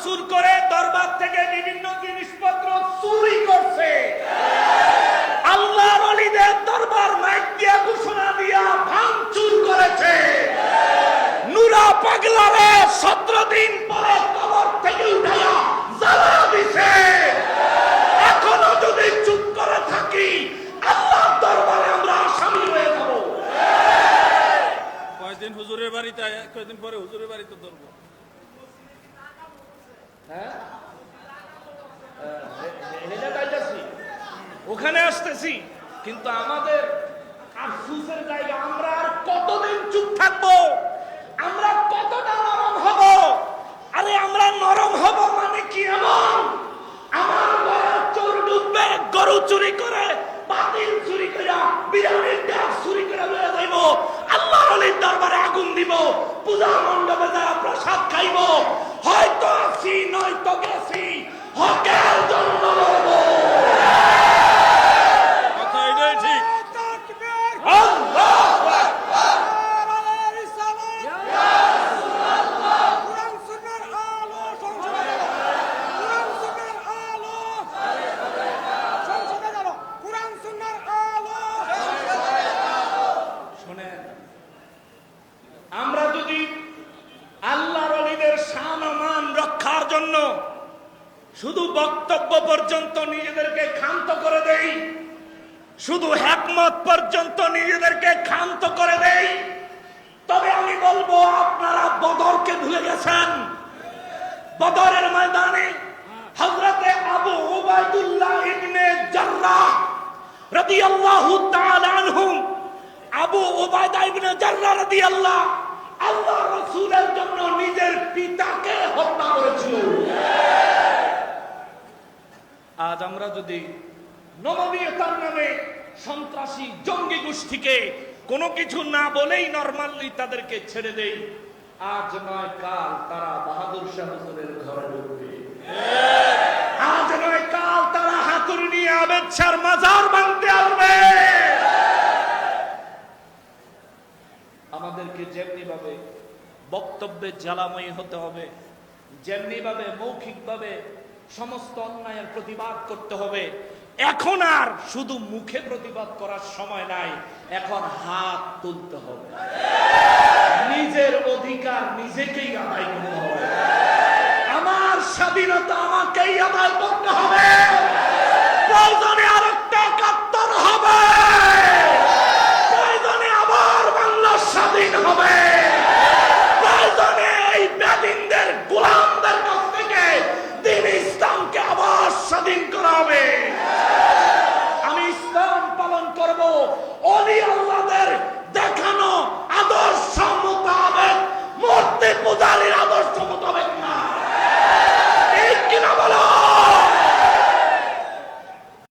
ভাঙচুর করে দরবার থেকে বিভিন্ন জিনিসপত্র চুরি করছে। আল্লাহর অলিদের দরবার মাইক দিয়া ঘোষণা দিয়া ভাঙচুর করেছে। নুরা পাগলারে সতেরো দিন পরে কবর থেকে উঠাইয়া জ্বালা দিছে। এখনও যদি চুপ করে থাকি, আল্লাহর দরবারে আমরা আসামি হয়ে যাব। কয়েকদিন হুজুরের বাড়িতে কয়েকদিন পরে হুজুরের বাড়িতে ধরবো ওখানে আসতেছি, কিন্তু আমাদের আফসুসের জায়গা, আমরা আর কতদিন চুপ থাকব? আমরা কতটা নরম হব? আরে আমরা নরম হব মানে কি এমন? আমার ঘরে চোর ঢুকবে গরু চুরি করে, বাতিল চুরি করে বিরিয়ানির ডাক চুরি করে জন্য শুধু বক্তব্য পর্যন্ত নিজেদেরকে ক্ষান্ত করে দেই। শুধু একমত পর্যন্ত নিজেদেরকে ক্ষান্ত করে দেই। তবে আমি বলব, আপনারা বদরকে ভুলে গেছেন। বদরের ময়দানে হজরতে আবু উবাইদুল্লাহ ইবনে জাররাহ রাদিয়াল্লাহু তাআলা আনহুম আবু উবাইদা ইবনে জাররাহ রাদিয়াল্লাহ আল্লাহ রাসূলের জন্য আমরা যদি নবমীয়তার নামে সন্ত্রাসী জঙ্গি গোষ্ঠীকে কোনো কিছু না বলেই নরমালি তাদেরকে ছেড়ে দেই, আজ নয় কাল তারা বাহাদুর শাহ ঘরে ঢুকবে। আজ নয় কাল তারা হাতুড়ি নিয়ে আবেদ মাজার ভাঙতে আসবে। আমাদেরকে যেমনি ভাবে বক্তব্যে জ্বালাময়ী হতে হবে যেমনি ভাবে মৌখিক ভাবে সমস্ত অন্যায়ের প্রতিবাদ করতে হবে। এখন আর শুধু মুখে প্রতিবাদ করার সময় নাই, এখন হাত তুলতে হবে। নিজের অধিকার নিজেকেই আদায় করতে হবে। আমার স্বাধীনতা আমাকেই আদায় করতে হবে।